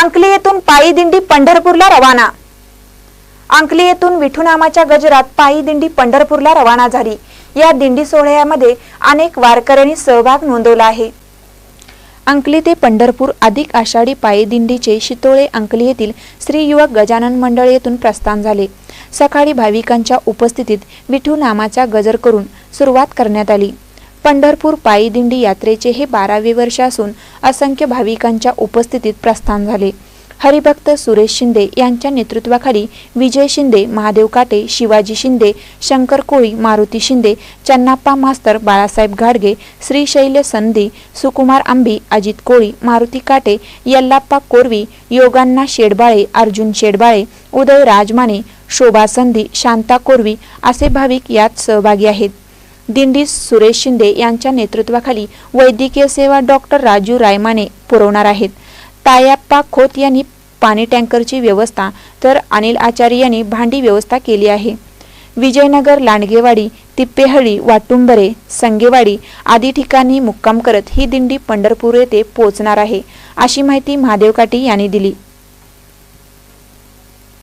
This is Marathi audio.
अंकली येथून पायी दिंडी पंढरपूरला रवाना. अंकली येथून विठुनामाच्या गजरात पायी दिंडी पंढरपूरला रवाना झाली. या दिंडी सोहळ्यामध्ये अनेक वारकऱ्यांनी सहभाग नोंदवला आहे. अंकली ते पंढरपूर अधिक आषाढी पायी दिंडीचे शितोळे अंकली येथील श्री युवक गजानन मंडळ येथून प्रस्थान झाले. सकाळी भाविकांच्या उपस्थितीत विठू नामाचा गजर करून सुरुवात करण्यात आली. पंढरपूर पायी दिंडी यात्रेचे हे बारावे वर्ष असून असंख्य भाविकांच्या उपस्थितीत प्रस्थान झाले. हरिभक्त सुरेश शिंदे यांच्या नेतृत्वाखाली विजय शिंदे महादेव काटे शिवाजी शिंदे शंकर कोळी मारुती शिंदे चन्नाप्पा मास्तर बाळासाहेब घाडगे श्रीशैल्य संधी सुकुमार आंबी अजित कोळी मारुती काटे यल्लाप्पा कोरवी योगांना शेडबाळे अर्जुन शेडबाळे उदय राजमाने शोभा संधी शांता कोरवी असे भाविक यात सहभागी आहेत. दिंडी सुरेश शिंदे यांच्या नेतृत्वाखाली वैद्यकीय सेवा डॉक्टर राजू रायमाने पुरवणार आहेत. तायाप्पा खोत यांनी पाणी टँकरची व्यवस्था तर अनिल आचार्य यांनी भांडी व्यवस्था केली आहे. विजयनगर लांडगेवाडी तिप्पेहळी वाटुंबरे संगेवाडी आदी ठिकाणी मुक्काम करत ही दिंडी पंढरपूर येथे पोहोचणार आहे अशी माहिती महादेव काटी यांनी दिली.